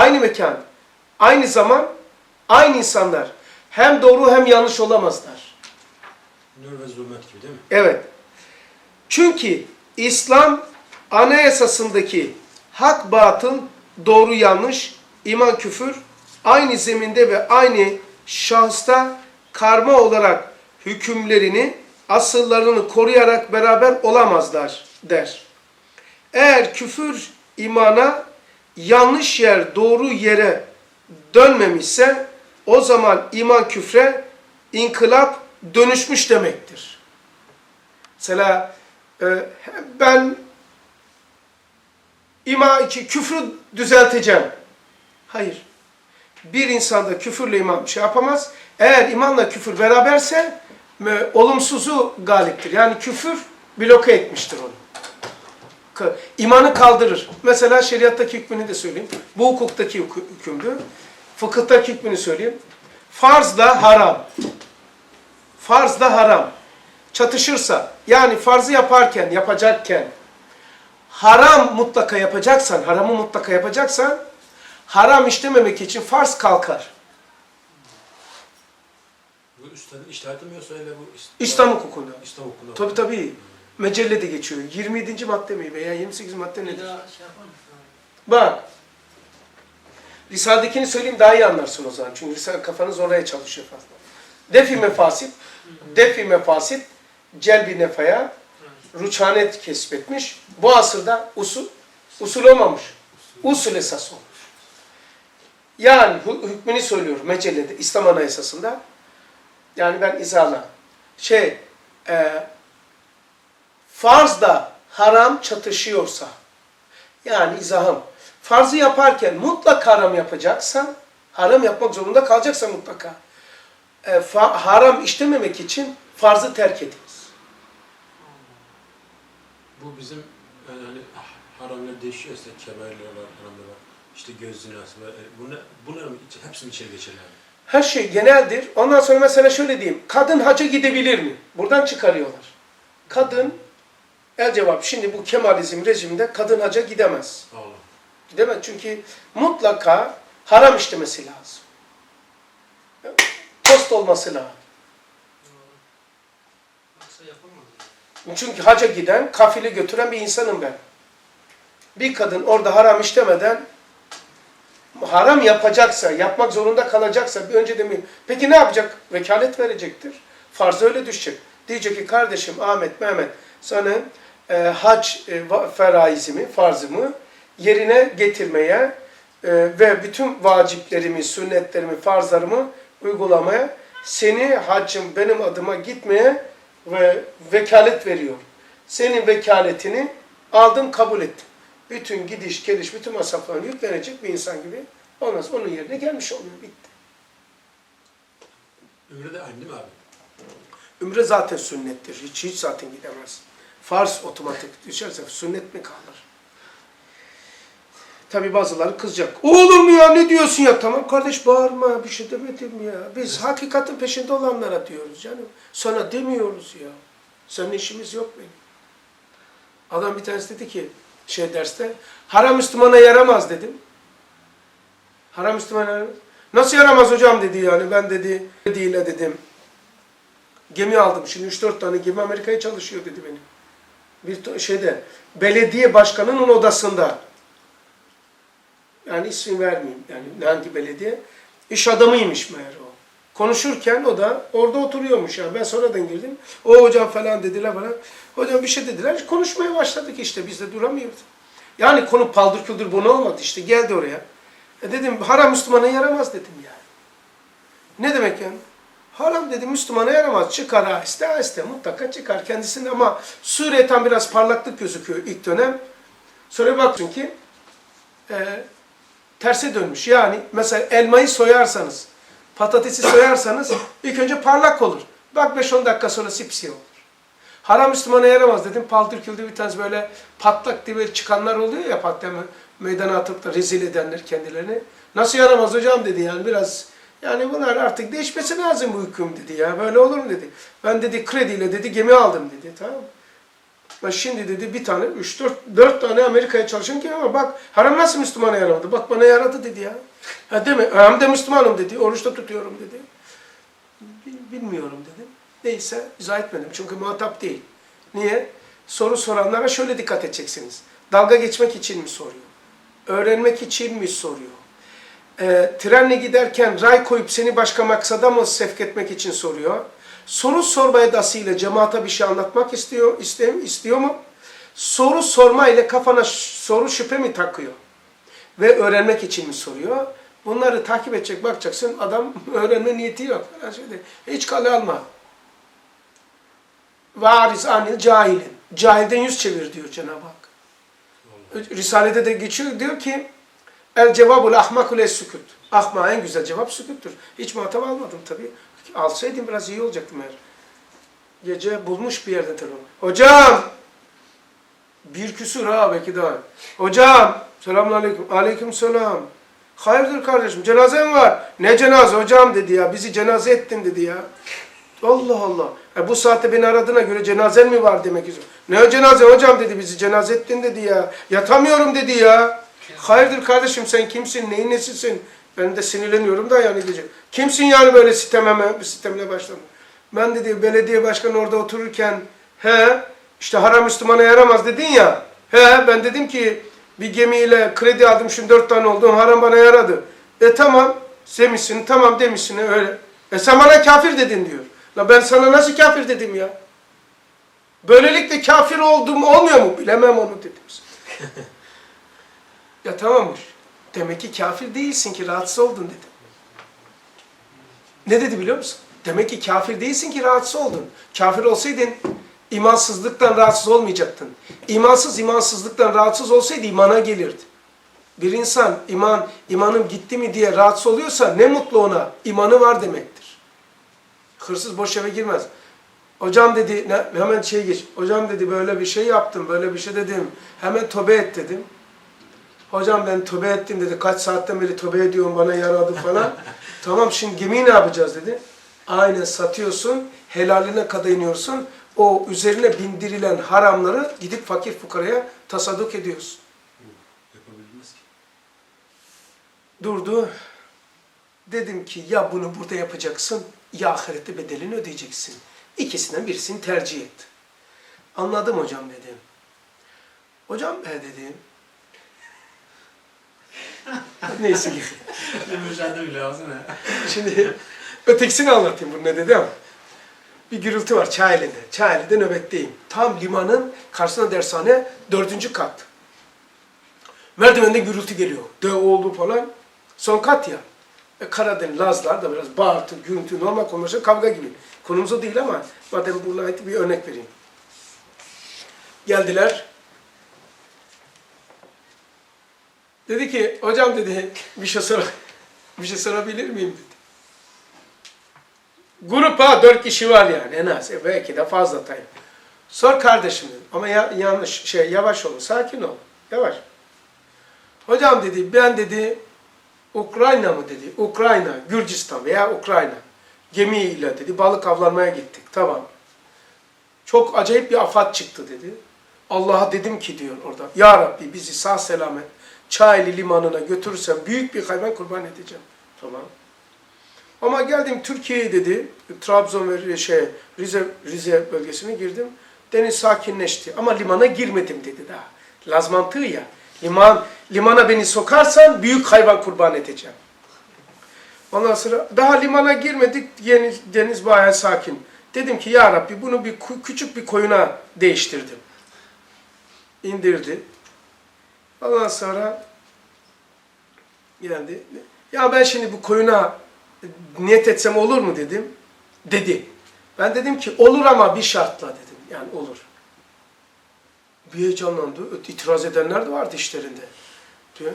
aynı mekan, aynı zaman, aynı insanlar. Hem doğru hem yanlış olamazlar. Nur ve zulmet gibi değil mi? Evet. Çünkü İslam anayasasındaki hak batıl, doğru yanlış, iman küfür aynı zeminde ve aynı şahısta karma olarak hükümlerini, asıllarını koruyarak beraber olamazlar der. Eğer küfür imana yanlış yer doğru yere dönmemişse o zaman iman küfre inkılap dönüşmüş demektir. Mesela e, ben ima ki küfrü düzelteceğim. Hayır. Bir insanda küfürle iman bir şey yapamaz. Eğer imanla küfür beraberse olumsuzu galiptir. Yani küfür bloke etmiştir onu. İmanı kaldırır. Mesela şeriattaki hükmünü de söyleyeyim. Bu hukuktaki hükü- hükümdü. Fıkıhtaki hükmünü söyleyeyim. Farz da haram. Farz da haram. Çatışırsa, yani farzı yaparken, yapacakken, haram mutlaka yapacaksan, haramı mutlaka yapacaksan, haram işlememek için farz kalkar. Bu üstadın iştihati mi yoksa öyle bu İslam hukukunda. İslam hukukunda. Tabi tabi. Mecellede geçiyor. 27. madde mi veya 28. madde nedir? şey? Bak. Risale'dekini söyleyeyim daha iyi anlarsın o zaman. Çünkü Risale kafanız oraya çalışıyor fazla. Defi mefasit, defi mefasit, celbi nefaya, ruçhanet kesbetmiş. Bu asırda usul, usul olmamış. Usul esas olmuş. Yani hükmünü söylüyor Mecellede, İslam Anayasası'nda. Yani ben izahla. Şey, e, farzda haram çatışıyorsa, yani izahım, farzı yaparken mutlaka haram yapacaksan, haram yapmak zorunda kalacaksan mutlaka, e, haram işlememek için farzı terk ediniz. Bu bizim yani hani ah, haramlar değişiyor işte kebairler var, haramlar var. İşte göz zinası var. E, bunların hepsinin içeri geçer yani. Her şey geneldir. Ondan sonra mesela şöyle diyeyim. Kadın hacca gidebilir mi? Buradan çıkarıyorlar. Kadın, el cevap şimdi bu Kemalizm rejiminde kadın hacca gidemez. Allah. Gidemez çünkü mutlaka haram işlemesi lazım. Post olması lazım. Çünkü haca giden, kafile götüren bir insanım ben. Bir kadın orada haram işlemeden haram yapacaksa, yapmak zorunda kalacaksa bir önce demeyin. Peki ne yapacak? Vekalet verecektir. Farzı öyle düşecek. Diyecek ki kardeşim Ahmet, Mehmet sana e, hac e, feraizimi, farzımı yerine getirmeye e, ve bütün vaciplerimi, sünnetlerimi, farzlarımı uygulamaya seni haccım benim adıma gitmeye ve vekalet veriyor. Senin vekaletini aldım kabul ettim. Bütün gidiş geliş, bütün masraflarını yüklenecek bir insan gibi olmaz. Onun yerine gelmiş oluyor. Bitti. Ömrü de mi abi? Ümre zaten sünnettir. Hiç hiç zaten gidemez. Farz otomatik düşerse sünnet mi kalır? Tabi bazıları kızacak. O olur mu ya ne diyorsun ya? Tamam kardeş bağırma bir şey demedim ya. Biz hakikatin peşinde olanlara diyoruz canım. Sana demiyoruz ya. Senin işimiz yok benim. Adam bir tanesi dedi ki şey derste haram Müslümana yaramaz dedim. Haram Müslümana. Nasıl yaramaz hocam dedi yani ben dedi değil dedim. Gemi aldım. Şimdi 3-4 tane gemi Amerika'ya çalışıyor dedi benim. Bir şeyde belediye başkanının odasında. Yani isim vermeyeyim. Yani hangi belediye? İş adamıymış meğer o. Konuşurken o da orada oturuyormuş ya. Ben sonradan girdim. O hocam falan dediler bana. Hocam bir şey dediler. Konuşmaya başladık işte. Biz de duramıyoruz. Yani konu paldır küldür bunu olmadı. işte geldi oraya. E dedim haram Müslümana yaramaz dedim yani. Ne demek yani? Haram dedi Müslümana yaramaz. Çıkar aheste aheste mutlaka çıkar kendisinde ama sureten biraz parlaklık gözüküyor ilk dönem. Sonra baktın ki e, terse dönmüş. Yani mesela elmayı soyarsanız, patatesi soyarsanız ilk önce parlak olur. Bak 5-10 dakika sonra sipsiyah olur. Haram Müslümana yaramaz dedim. Paltır küldür bir tanesi böyle patlak diye çıkanlar oluyor ya patlak meydana atıp da rezil edenler kendilerini. Nasıl yaramaz hocam dedi yani biraz yani bunlar artık değişmesi lazım bu hüküm dedi ya. Böyle olur mu dedi. Ben dedi krediyle dedi gemi aldım dedi tamam mı? Şimdi dedi bir tane, üç, dört, dört tane Amerika'ya çalışan ki ama bak haram nasıl Müslümana yaramadı? Bak bana yaradı dedi ya. Ha mi? Hem de Müslümanım dedi. Oruçta tutuyorum dedi. Bil- Bilmiyorum dedim. Neyse izah etmedim. Çünkü muhatap değil. Niye? Soru soranlara şöyle dikkat edeceksiniz. Dalga geçmek için mi soruyor? Öğrenmek için mi soruyor? Ee, trenle giderken ray koyup seni başka maksada mı sevk etmek için soruyor? Soru sorma edasıyla cemaate bir şey anlatmak istiyor, istiyor, istiyor mu? Soru sorma ile kafana soru şüphe mi takıyor? Ve öğrenmek için mi soruyor? Bunları takip edecek, bakacaksın adam öğrenme niyeti yok. Hiç kale alma. Variz anil cahilin. Cahilden yüz çevir diyor Cenab-ı Hak. Risale'de de geçiyor diyor ki El cevabul ahmakul es sükut. Ahma en güzel cevap sükuttur. Hiç muhatap almadım tabii. Alsaydım biraz iyi olacaktım eğer. Gece bulmuş bir yerden telefon. Hocam! Bir küsur ha belki daha. Hocam! Selamun aleyküm. Aleyküm selam. Hayırdır kardeşim? Cenaze mi var? Ne cenaze hocam dedi ya. Bizi cenaze ettin dedi ya. Allah Allah. E bu saatte beni aradığına göre cenazen mi var demek istiyor. Ne o cenaze hocam dedi bizi cenaze ettin dedi ya. Yatamıyorum dedi ya. Hayırdır kardeşim sen kimsin neyin nesisin? Ben de sinirleniyorum da yani gece. Kimsin yani böyle sitememe, sitemle başladım. Ben dedi belediye başkanı orada otururken he işte haram Müslümana yaramaz dedin ya. He ben dedim ki bir gemiyle kredi aldım şimdi dört tane oldu haram bana yaradı. E tamam demişsin tamam demişsin öyle. E sen bana kafir dedin diyor. La ben sana nasıl kafir dedim ya? Böylelikle kafir oldum olmuyor mu? Bilemem onu dedim. ya tamammış. Demek ki kafir değilsin ki rahatsız oldun dedim. Ne dedi biliyor musun? Demek ki kafir değilsin ki rahatsız oldun. Kafir olsaydın imansızlıktan rahatsız olmayacaktın. İmansız imansızlıktan rahatsız olsaydı imana gelirdi. Bir insan iman, imanım gitti mi diye rahatsız oluyorsa ne mutlu ona. İmanı var demektir. Hırsız boş eve girmez. Hocam dedi, ne, hemen şey geç. Hocam dedi böyle bir şey yaptım, böyle bir şey dedim. Hemen tobe et dedim. Hocam ben tobe ettim dedi. Kaç saatten beri tobe ediyorum bana yaradı falan. tamam şimdi gemiyi ne yapacağız dedi. Aynen satıyorsun, helaline kadayınıyorsun. O üzerine bindirilen haramları gidip fakir fukaraya tasadduk ediyorsun. Yapabilmez ki. Durdu. Dedim ki ya bunu burada yapacaksın ya ahirette bedelini ödeyeceksin. İkisinden birisini tercih et. Anladım hocam dedim. Hocam be dedim. Neyse ki. Müsaade bile alsana. Şimdi ötekisini anlatayım bunu ne dedi ama. Bir gürültü var Çayeli'de. Çayeli'de nöbetteyim. Tam limanın karşısına dershane dördüncü kat. Merdivenden gürültü geliyor. De oldu falan. Son kat ya. E, Karadeniz, Lazlar da biraz bağırtı, gürültü, normal konuşma, kavga gibi. Konumuz o değil ama madem buna ait bir örnek vereyim. Geldiler. Dedi ki, hocam dedi, bir şey sor, bir şey sorabilir miyim dedi. Grup ha, dört kişi var yani en az. E, belki de fazla tabii. Sor kardeşim dedim. Ama ya, yanlış, şey, yavaş olun, sakin ol. Yavaş. Hocam dedi, ben dedi, Ukrayna mı dedi, Ukrayna, Gürcistan veya Ukrayna. Gemiyle dedi, balık avlanmaya gittik. Tamam. Çok acayip bir afat çıktı dedi. Allah'a dedim ki diyor orada, Ya Rabbi bizi sağ selamet Çayeli limanına götürürsen büyük bir hayvan kurban edeceğim. Tamam. Ama geldim Türkiye'ye dedi, Trabzon ve şey, Rize, Rize bölgesine girdim. Deniz sakinleşti ama limana girmedim dedi daha. Laz mantığı ya. Liman, limana beni sokarsan büyük hayvan kurban edeceğim. Ondan sonra daha limana girmedik, deniz, deniz bayağı sakin. Dedim ki ya Rabbi bunu bir küçük bir koyuna değiştirdim. İndirdi. Ondan sonra geldi. Ya ben şimdi bu koyuna niyet etsem olur mu dedim. Dedi. Ben dedim ki olur ama bir şartla dedim. Yani olur. Bir heyecanlandı. İtiraz edenler de vardı işlerinde. Diyor.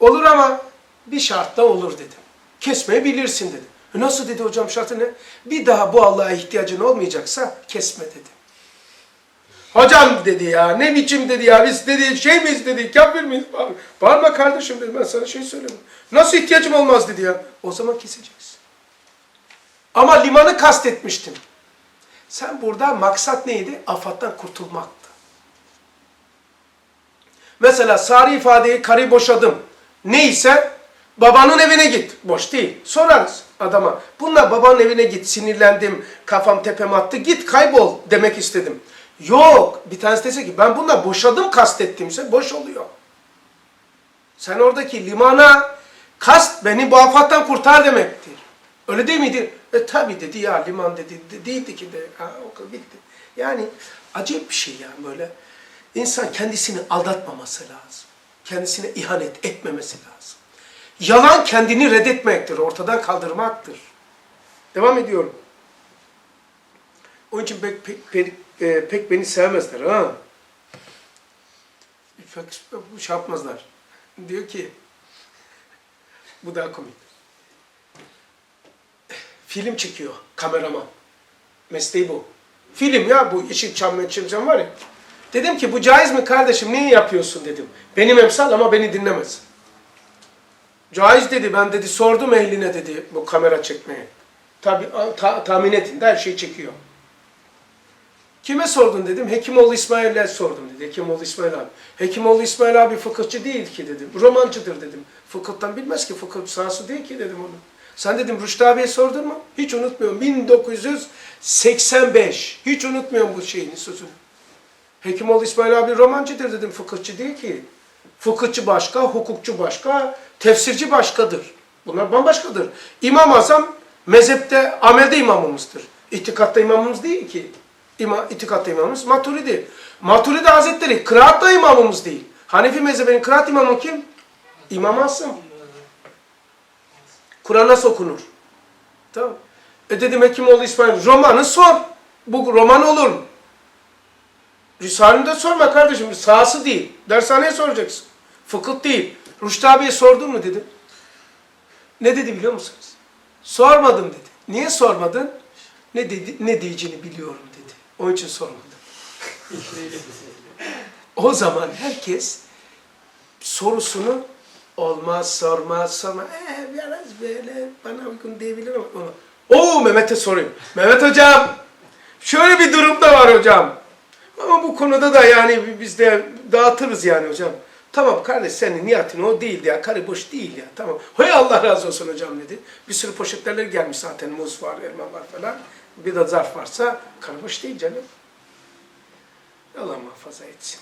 Olur ama bir şartla olur dedim. Kesmeyi bilirsin dedi. E nasıl dedi hocam şartı ne? Bir daha bu Allah'a ihtiyacın olmayacaksa kesme dedi. Hocam dedi ya ne biçim dedi ya biz dedi şey miyiz dedi kafir miyiz? Bağır- Bağırma kardeşim dedi ben sana şey söyleyeyim. Nasıl ihtiyacım olmaz dedi ya. O zaman keseceksin. Ama limanı kastetmiştim. Sen burada maksat neydi? Afattan kurtulmaktı. Mesela sarı ifadeyi karı boşadım. Neyse babanın evine git. Boş değil. Sorarız adama. Bunlar babanın evine git. Sinirlendim. Kafam tepeme attı. Git kaybol demek istedim. Yok. Bir tanesi dese ki ben bunlar boşadım kastettiğimse boş oluyor. Sen oradaki limana kast beni bu afattan kurtar demektir. Öyle değil miydi? E tabi dedi ya liman dedi. De, değildi ki de. Ha, o bitti. Yani acayip bir şey ya böyle. İnsan kendisini aldatmaması lazım. Kendisine ihanet etmemesi lazım. Yalan kendini reddetmektir, ortadan kaldırmaktır. Devam ediyorum. Onun için pek, pek, pek, e, pek beni sevmezler ha. Pek şey yapmazlar. Diyor ki, bu daha komik. Film çekiyor kameraman. Mesleği bu. Film ya bu Yeşilçam Meçhilçam var ya. Dedim ki bu caiz mi kardeşim niye yapıyorsun dedim. Benim emsal ama beni dinlemez. Caiz dedi ben dedi sordum ehline dedi bu kamera çekmeye. Tabi ta, tahmin edin her şeyi çekiyor. Kime sordun dedim. Hekimoğlu İsmail'e sordum dedi. Hekimoğlu İsmail abi. Hekimoğlu İsmail abi fıkıhçı değil ki dedim. Romancıdır dedim. Fıkıhtan bilmez ki. Fıkıh sahası değil ki dedim onu. Sen dedim Rüştü abiye sordun mu? Hiç unutmuyorum. 1985. Hiç unutmuyorum bu şeyini sözünü. Hekimoğlu İsmail abi romancıdır dedim. Fıkıhçı değil ki. Fıkıhçı başka, hukukçu başka, tefsirci başkadır. Bunlar bambaşkadır. İmam-ı Azam mezhepte, amelde imamımızdır. İtikatta imamımız değil ki. İma, itikatta imamımız Maturidi. Maturidi Hazretleri kıraatta imamımız değil. Hanefi mezhebinin kıraat imamı kim? İmam Asım. Kur'an nasıl okunur? Tamam. E dedim Hekimoğlu İsmail, romanı sor. Bu roman olur mu? Risale'nde sorma kardeşim, sahası değil. Dershaneye soracaksın. Fıkıh değil. Rüştü abiye sordun mu dedim. Ne dedi biliyor musunuz? Sormadım dedi. Niye sormadın? Ne dedi, ne diyeceğini biliyorum dedi. Onun için sormadım. o zaman herkes sorusunu olmaz, sormaz, sorma. Ee, biraz böyle bana uygun diyebilir ama ona. Oo Mehmet'e sorayım. Mehmet hocam, şöyle bir durum da var hocam. Ama bu konuda da yani biz de dağıtırız yani hocam. Tamam kardeş senin niyetin o değildi ya. Karı boş değil ya. Tamam. Hay Allah razı olsun hocam dedi. Bir sürü poşetlerle gelmiş zaten. Muz var, elma var falan. Bir de zarf varsa boş değil canım. Allah muhafaza etsin.